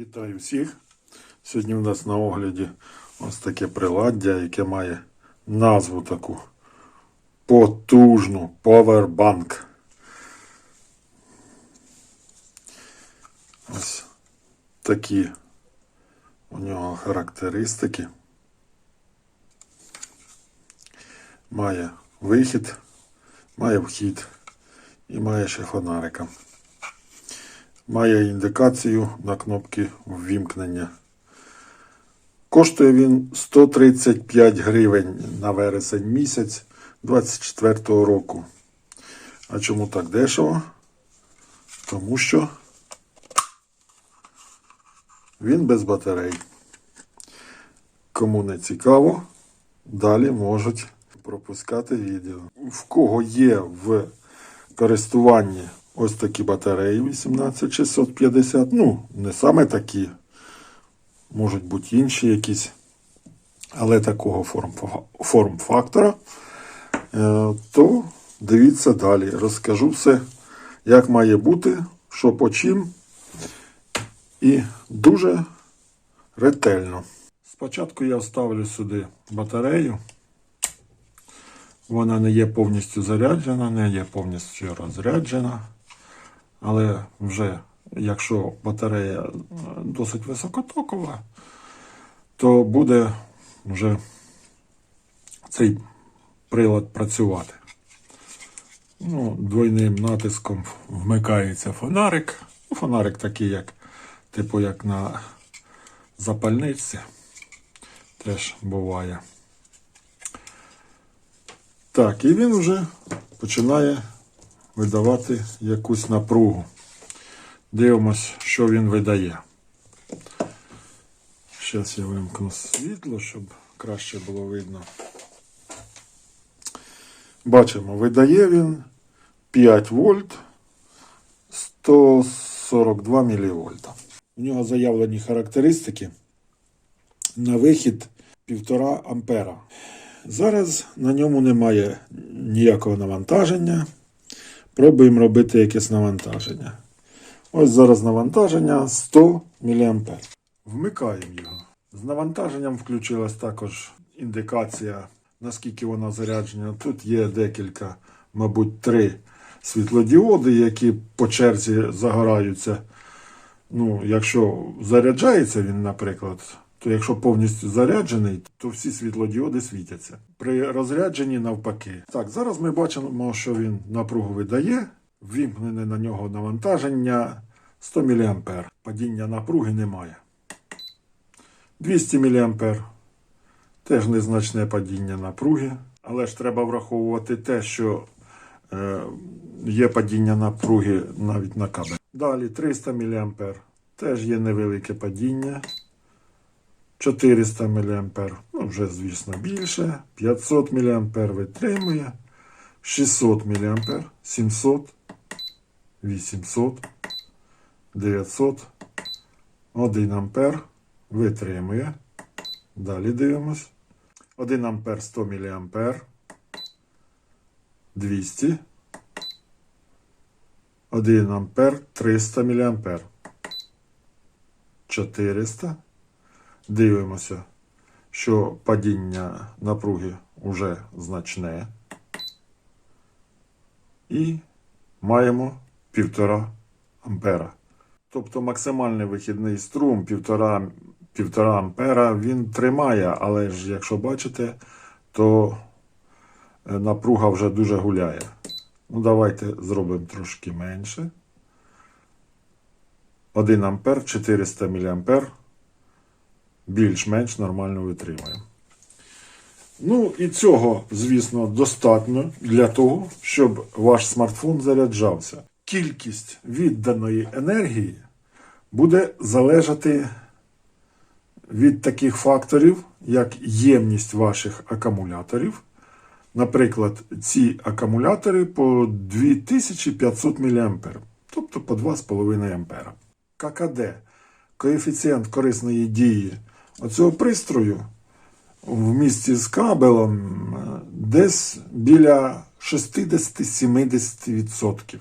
Вітаю всіх. Сьогодні у нас на огляді ось таке приладдя, яке має назву таку потужну Powerbank. Ось такі у нього характеристики. Має вихід, має вхід і має ще фонарика. Має індикацію на кнопки ввімкнення. Коштує він 135 гривень на вересень місяць 24 року. А чому так дешево? Тому що він без батарей. Кому не цікаво, далі можуть пропускати відео. В кого є в користуванні ось такі батареї 18650, ну, не саме такі, можуть бути інші якісь, але такого форм, форм-фактора, е, то дивіться далі. Розкажу все, як має бути, що по чим. І дуже ретельно. Спочатку я вставлю сюди батарею. Вона не є повністю заряджена, не є повністю розряджена. Але вже якщо батарея е, досить високотокова, то буде вже цей прилад працювати. Ну, двойним натиском вмикається фонарик. Ну, Фонарик такий, як, типу, як на запальниці. Теж буває. Так, і він вже починає видавати якусь напругу. Дивимось, що він видає. Зараз я вимкну світло, щоб краще було видно. Бачимо, видає він 5 вольт 142 мілівольта. У нього заявлені характеристики на вихід 1,5 ампера. Зараз на ньому немає ніякого навантаження. Пробуємо робити якесь навантаження. Ось зараз навантаження 100 мА. Вмикаємо його. З навантаженням включилась також індикація, наскільки вона заряджена. Тут є декілька, мабуть, три світлодіоди, які по черзі загораються. Ну, якщо заряджається він, наприклад, то якщо повністю заряджений, то всі світлодіоди світяться. При розрядженні навпаки. Так, зараз ми бачимо, що він напругу видає. Ввімкнене на нього навантаження 100 мА. Падіння напруги немає. 200 мА. Теж незначне падіння напруги. Але ж треба враховувати те, що е, є падіння напруги навіть на кабель. Далі 300 мА. Теж є невелике падіння. 400 мА, ну вже, звісно, більше. 500 мА витримує. 600 мА, 700, 800, 900, 1 ампер витримує. Далі дивимось. 1 ампер 100 мА, 200, 1 ампер 300 мА, 400. Дивимося, що падіння напруги вже значне. І маємо 1,5 ампера. Тобто максимальний вихідний струм 1,5 1,5 ампера він тримає, але ж якщо бачите, то е, напруга вже дуже гуляє. Ну, давайте зробимо трошки менше. 1 ампер 400 мА більш-менш нормально витримує. Ну і цього, звісно, достатньо для того, щоб ваш смартфон заряджався. Кількість відданої енергії буде залежати від таких факторів, як ємність ваших акумуляторів. Наприклад, ці акумулятори по 2500 мА, тобто по 2,5 А. ККД коефіцієнт корисної дії оцього пристрою в місті з кабелем е, десь біля 60-70%.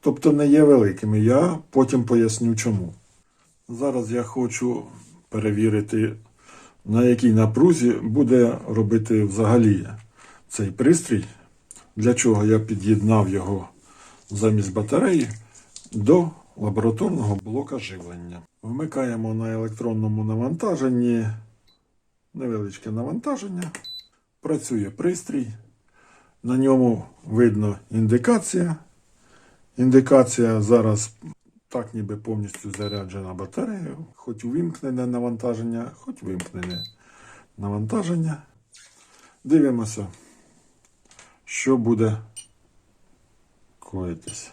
Тобто не є великими. Я потім поясню чому. Зараз я хочу перевірити, на якій напрузі буде робити взагалі цей пристрій, для чого я під'єднав його замість батареї до лабораторного блока живлення. Вмикаємо на електронному навантаженні невеличке навантаження. Працює пристрій. На ньому видно індикація. Індикація зараз так ніби повністю заряджена батарея. Хоч увімкнене навантаження, хоч вимкнене навантаження. Дивимося, що буде коїтись.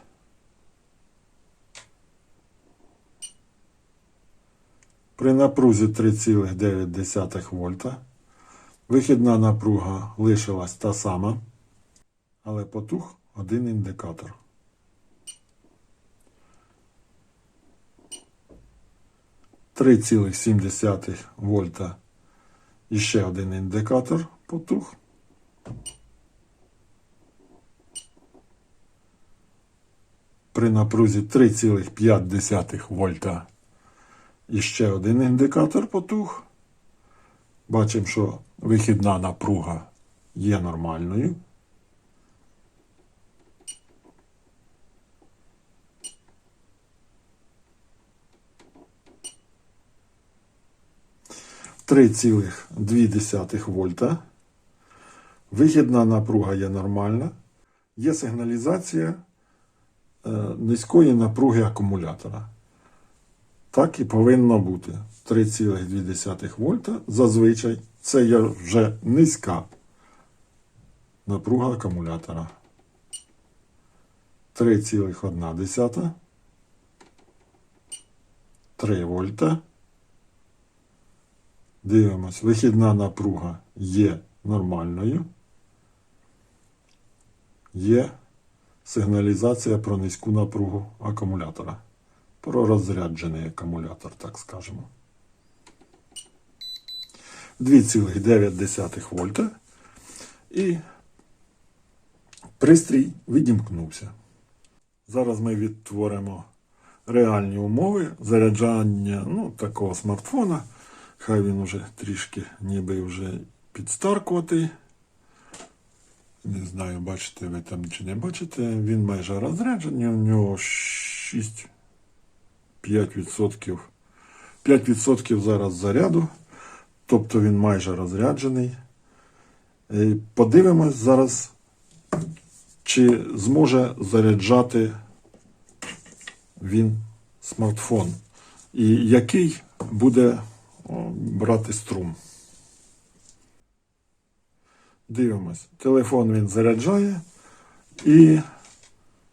При напрузі 3,9 вольта вихідна напруга лишилась та сама, але потух один індикатор. Три цілих сім десятих вольта і ще один індикатор потух. При напрузі 3,5 вольта і ще один індикатор потух. Бачимо, що вихідна напруга є нормальною. Три цілих дві десятих вольта. Вихідна напруга є нормальна. Є сигналізація е, низької напруги акумулятора. Так і повинно бути. 3,2 вольта. Зазвичай це є вже низька напруга акумулятора. 3,1. 3 вольта. Дивимось, вихідна напруга є нормальною. Є сигналізація про низьку напругу акумулятора про розряджений акумулятор, так скажемо. 2,9 вольта. І пристрій відімкнувся. Зараз ми відтворимо реальні умови заряджання ну, такого смартфона. Хай він уже трішки ніби вже підстаркуватий. Не знаю, бачите ви там чи не бачите. Він майже розряджений, у нього 6 5%. 5% зараз заряду, тобто він майже розряджений. Е, Подивимось зараз, чи зможе заряджати він смартфон. І який буде брати струм. Дивимось. Телефон він заряджає. І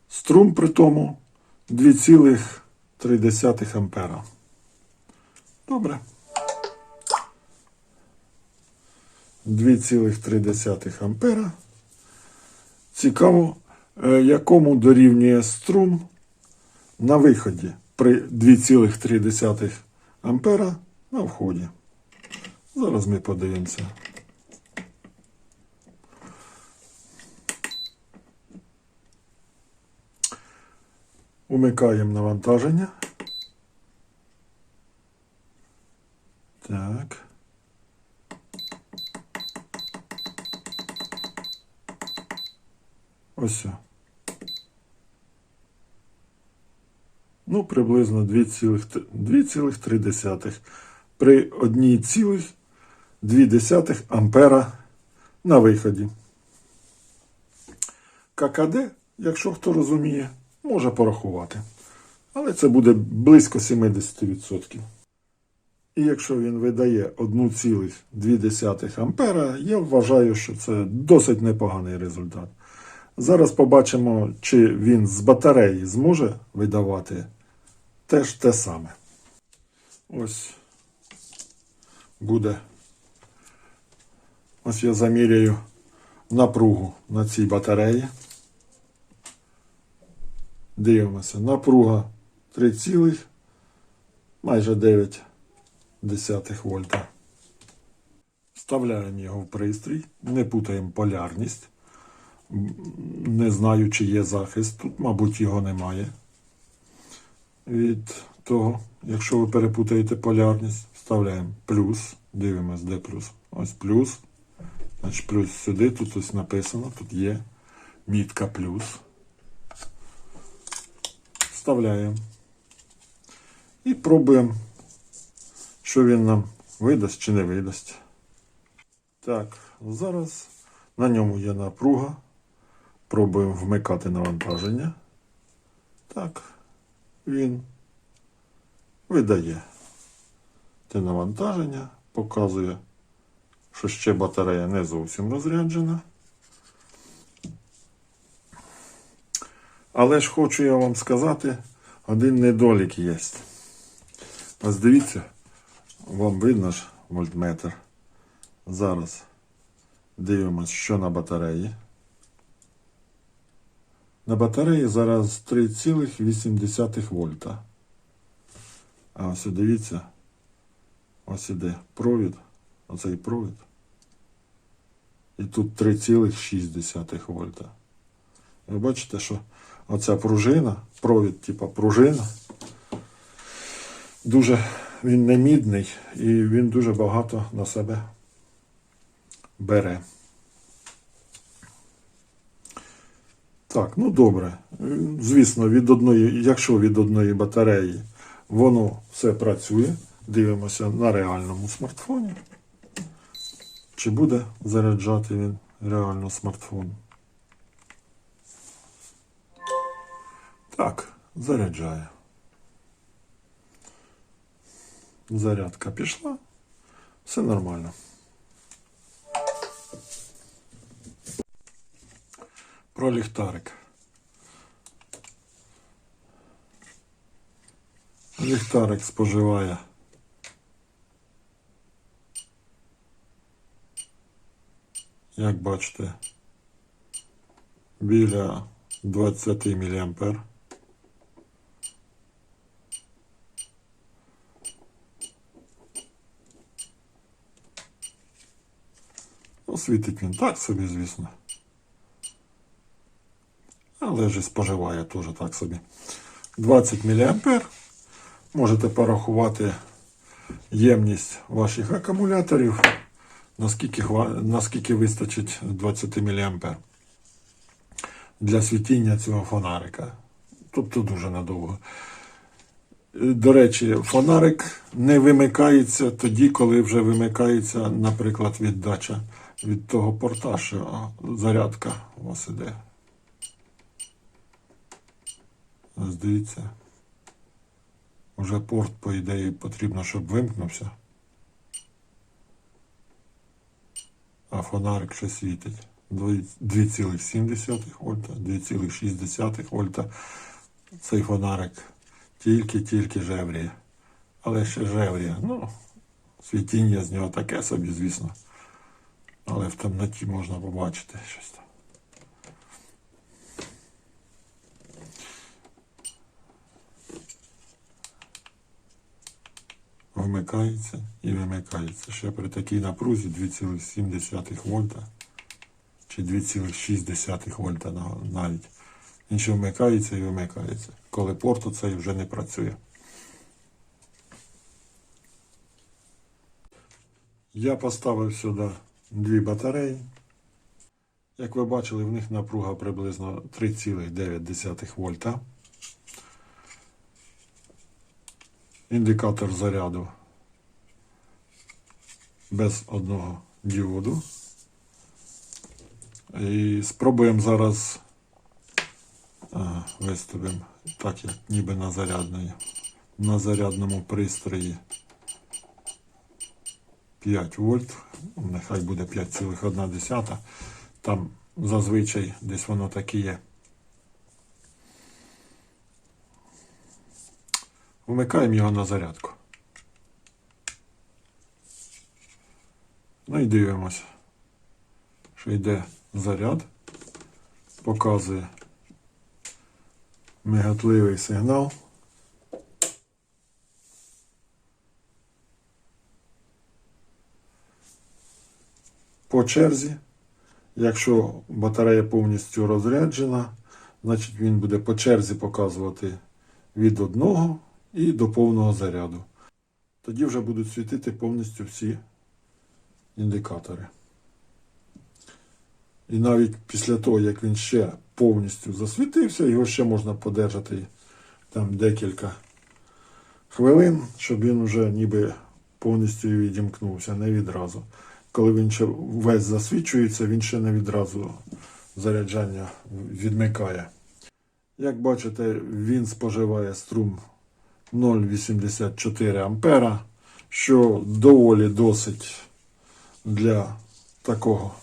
струм при тому 2,3 ампера. Добре. 2,3 ампера. Цікаво, е, якому дорівнює струм на виході при 2,3 ампера на вході. Зараз ми подивимося. Умикаємо навантаження. Так. Ось. Ну, приблизно 2,3 при 1,2 ампера на виході. ККД, якщо хто розуміє, може порахувати. Але це буде близько 70%. І якщо він видає 1,2 ампера, я вважаю, що це досить непоганий результат. Зараз побачимо, чи він з батареї зможе видавати теж те саме. Ось буде. Ось я заміряю напругу на цій батареї. Дивимося. Напруга 3, цілих, майже 9 десятих вольта. Вставляємо його в пристрій, не путаємо полярність. Не знаю, чи є захист. Тут, мабуть, його немає від того. Якщо ви перепутаєте полярність, вставляємо плюс, дивимось, де плюс. Ось плюс. Значить, плюс сюди, тут ось написано, тут є мітка плюс. Вставляємо. І пробуємо, що він нам видасть чи не видасть. Так, зараз на ньому є напруга. Пробуємо вмикати навантаження. Так, він видає те навантаження, показує, що ще батарея не зовсім розряджена. Але ж хочу я вам сказати, один недолік є. Ось дивіться, вам видно ж вольтметр. Зараз дивимось, що на батареї. На батареї зараз 3,8 вольта. А ось дивіться, ось іде провід, оцей провід. І тут 3,6 вольта. Ви бачите, що оця пружина, провід, типа пружина, дуже він не мідний і він дуже багато на себе бере. Так, ну добре. Звісно, від одної, якщо від одної батареї воно все працює, дивимося на реальному смартфоні. Чи буде заряджати він реально смартфон? Так, заряджає. Зарядка пішла. Все нормально. Про ліхтарик. Ліхтарик споживає. Як бачите, біля 20 мА. Світить він так собі, звісно. Але ж і споживає теж так собі. 20 мА. Можете порахувати ємність ваших акумуляторів, наскільки, наскільки вистачить 20 мА для світіння цього фонарика. Тобто дуже надовго. До речі, фонарик не вимикається тоді, коли вже вимикається, наприклад, віддача від того порта, що зарядка у вас іде. Ось. Уже порт, по ідеї, потрібно, щоб вимкнувся. А фонарик ще світить. 2,7 вольта, 2,6 вольта. Цей фонарик тільки-тільки жевріє. Але ще жевріє. Ну, світіння з нього таке собі, звісно. Але в темноті можна побачити щось там. Вмикається і вимикається. Ще при такій напрузі 2,7 вольта чи 2,6 вольта навіть. Він ще вмикається і вимикається, коли порт оцей вже не працює. Я поставив сюди дві батареї. Як ви бачили, в них напруга приблизно 3,9 вольта. Індикатор заряду без одного діоду. І спробуємо зараз а, виставимо так, як ніби на зарядної. На зарядному пристрої 5 вольт, нехай буде 5,1. Там зазвичай десь воно таке є. Вмикаємо його на зарядку. Ну і дивимося, що йде заряд, показує мигатливий сигнал. По черзі, якщо батарея повністю розряджена, значить він буде по черзі показувати від 1 і до повного заряду. Тоді вже будуть світити повністю всі індикатори. І навіть після того, як він ще повністю засвітився, його ще можна подержати там декілька хвилин, щоб він вже ніби повністю відімкнувся, не відразу. Коли він ще весь засвічується, він ще не відразу заряджання відмикає. Як бачите, він споживає струм 0,84 ампера, що доволі досить для такого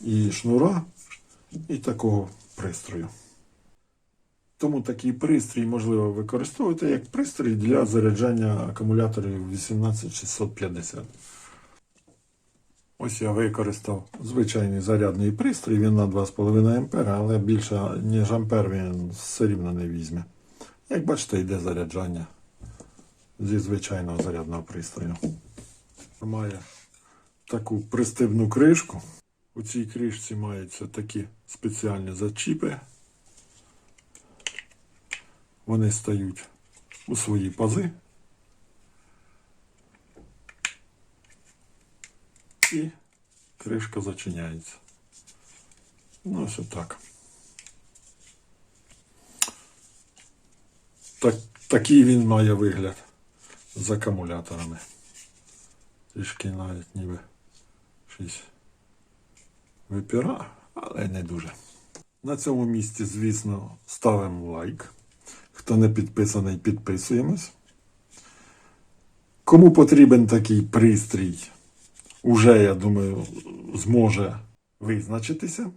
і шнура, і такого пристрою. Тому такий пристрій можливо використовувати як пристрій для заряджання акумуляторів 18650. Ось я використав звичайний зарядний пристрій, він на 2,5 ампера, але більше, ніж ампер він все рівно не візьме. Як бачите, йде заряджання зі звичайного зарядного пристрою. Має таку пристивну кришку. У цій кришці маються такі спеціальні зачіпи. Вони стають у свої пази. І кришка зачиняється. Ну, ось отак. Так, такий він має вигляд з акумуляторами. Трішки навіть ніби щось випіра, але не дуже. На цьому місці, звісно, ставимо лайк. Хто не підписаний, підписуємось. Кому потрібен такий пристрій, уже, я думаю, зможе визначитися.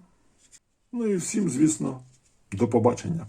Ну і всім, звісно, до побачення.